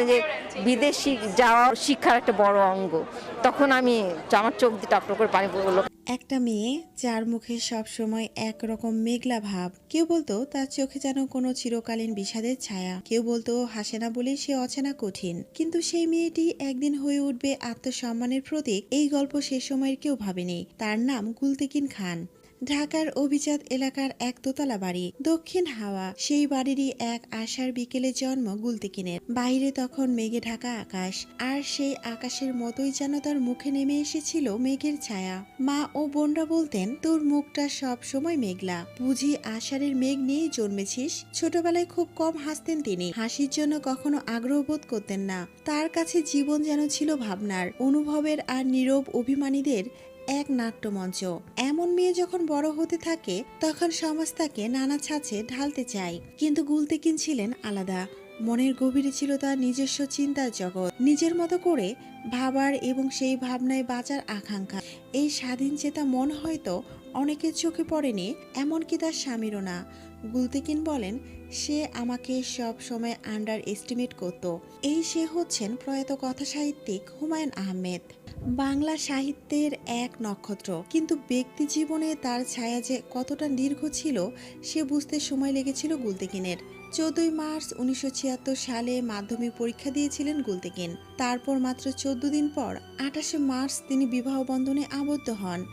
বলে যে বিদেশি যাওয়া শিক্ষার একটা বড় অঙ্গ। তখন আমি আমার চোখ দিয়ে টপ টপ করে পানি পড়ল একটা মেয়ে, যার মুখে সব সময় একরকম মেঘলা ভাব। কেউ বলতো, তার চোখে যেন কোনো চিরকালীন বিষাদের ছায়া। কেউ বলতো, হাসে না বলেই সে অচেনা কঠিন। কিন্তু সেই মেয়েটি একদিন হয়ে উঠবে আত্মসম্মানের প্রতীক। এই গল্প সে সময়ের কেউ ভাবেনি। তার নাম গুলতেকিন খান। ঢাকার অভিজাত এলাকার এক দোতলা বাড়ি। দক্ষিণ হাওয়া, সেই বাড়িরই এক আষাঢ় বিকেলে জন্ম গুলতিকিনের বাইরে তখন মেঘে ঢাকা আকাশ, আর সেই আকাশের মতোই যেন তার মুখে নেমে এসেছিল মেঘের ছায়া। মা ও বোনরা বলতেন, তোর মুখটা সব সময় মেঘলা। বুঝি আষাঢ়ের মেঘ নিয়েই জন্মেছিস? ছোটবেলায় খুব কম হাসতেন তিনি। হাসির জন্য কখনো আগ্রহ বোধ করতেন না। তার কাছে জীবন যেন ছিল ভাবনার। অনুভবের আর নীরব অভিমানীদের এক নাট্যমঞ্চ। এমন মেয়ে যখন বড় হতে থাকে, তখন সমাজ তাকে নানা ছাঁচে ঢালতে চায়। কিন্তু গুলতেকিন ছিলেন আলাদা। মনের গভীরে ছিল তার নিজস্ব চিন্তার জগৎ। নিজের মতো করে ভাবার এবং সেই ভাবনায় বাঁচার আকাঙ্ক্ষা। এই স্বাধীন চেতা মন হয়তো অনেকের চোখে পড়েনি, এমনকি তার স্বামীরও না। গুলতেকিন বলেন, সে আমাকে সব সময় আন্ডার এস্টিমেট করত। এই সে হচ্ছেন প্রয়াত কথা সাহিত্যিক হুমায়ুন আহমেদ। বাংলা সাহিত্যের এক নক্ষত্র। কিন্তু ব্যক্তি জীবনে তার ছায়া যে কতটা দীর্ঘ ছিল, সে বুঝতে সময় লেগেছিল গুলতেকিনের। চোদ্দই মার্চ উনিশশো ছিয়াত্তর সালে মাধ্যমিক পরীক্ষা দিয়েছিলেন গুলতেকিন। তারপর মাত্র চোদ্দ দিন পর আঠাশে মার্চ তিনি বিবাহ বন্ধনে আবদ্ধ হন।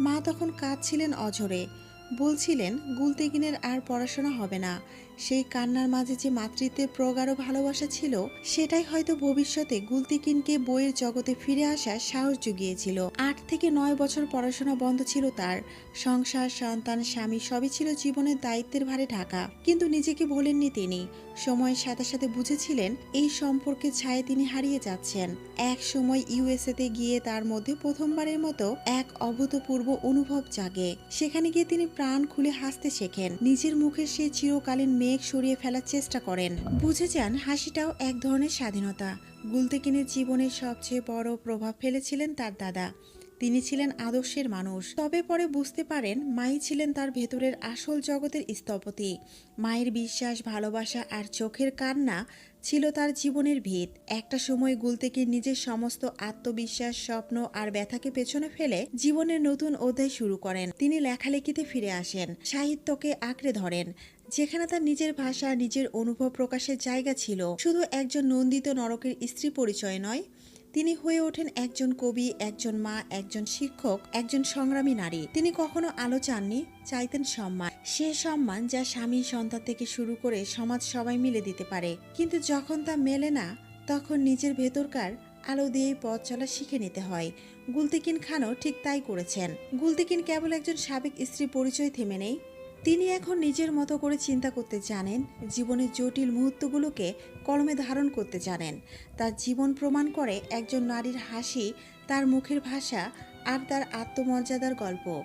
মা তখন কাঁদছিলেন অঝরে। বলছিলেন গুলতেগিনের আর পড়াশোনা হবে না। সেই কান্নার মাঝে যে মাতৃত্বের প্রগাঢ় ভালোবাসা ছিল, সেটাই হয়তো ভবিষ্যতে গুলতিকিনকে বইয়ের জগতে ফিরে আসার সাহস জুগিয়েছিল। আট থেকে নয় বছর পড়াশোনা বন্ধ ছিল তার। সংসার, সন্তান, স্বামী সবই ছিল জীবনের দায়িত্বের ভারে ঢাকা। কিন্তু নিজেকে ভোলেননি তিনি। সময়ের সাথে সাথে বুঝেছিলেন, এই সম্পর্কে ছায়ে তিনি হারিয়ে যাচ্ছেন। এক সময় ইউএসএতে গিয়ে তার মধ্যে প্রথমবারের মতো এক অভূতপূর্ব অনুভব জাগে। সেখানে গিয়ে তিনি প্রাণ খুলে হাসতে শেখেন। নিজের মুখের সেই চিরকালীন মেঘ সরিয়ে ফেলার চেষ্টা করেন। বুঝে যান হাসিটাও এক ধরনের স্বাধীনতা। গুলতেকিনের জীবনের সবচেয়ে বড় প্রভাব ফেলেছিলেন তার দাদা। তিনি ছিলেন আদর্শের মানুষ। তবে পরে বুঝতে পারেন মাই ছিলেন তার ভেতরের আসল জগতের স্থপতি। মায়ের বিশ্বাস, ভালোবাসা আর চোখের কান্না ছিল তার জীবনের ভিত। একটা সময় গুলতেকে নিজের সমস্ত আত্মবিশ্বাস, স্বপ্ন আর ব্যথাকে পেছনে ফেলে জীবনের নতুন অধ্যায় শুরু করেন। তিনি লেখালেখিতে ফিরে আসেন, সাহিত্যকে আঁকড়ে ধরেন। যেখানে তার নিজের ভাষা, নিজের অনুভব প্রকাশের জায়গা ছিল, শুধু একজন নন্দিত নরকের স্ত্রী পরিচয় নয়, তিনি হয়ে ওঠেন একজন কবি, একজন মা, একজন শিক্ষক, একজন সংগ্রামী নারী। তিনি কখনো আলো চাননি, চাইতেন সম্মান। সে সম্মান যা স্বামী সন্তান থেকে শুরু করে সমাজ সবাই মিলে দিতে পারে। কিন্তু যখন তা মেলে না, তখন নিজের ভেতরকার আলো দিয়েই পথ চলা শিখে নিতে হয়। গুলতিকিন খানও ঠিক তাই করেছেন। গুলতিকিন কেবল একজন সাবেক স্ত্রী পরিচয় থেমে নেই তিনি এখন নিজের মতো করে চিন্তা করতে জানেন, জীবনের জটিল মুহূর্তগুলোকে কলমে ধারণ করতে জানেন। তার জীবন প্রমাণ করে একজন নারীর হাসি, তার মুখের ভাষা আর তার আত্মমর্যাদার গল্প।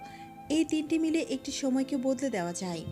এই তিনটি মিলে একটি সময়কে বদলে দেওয়া যায়।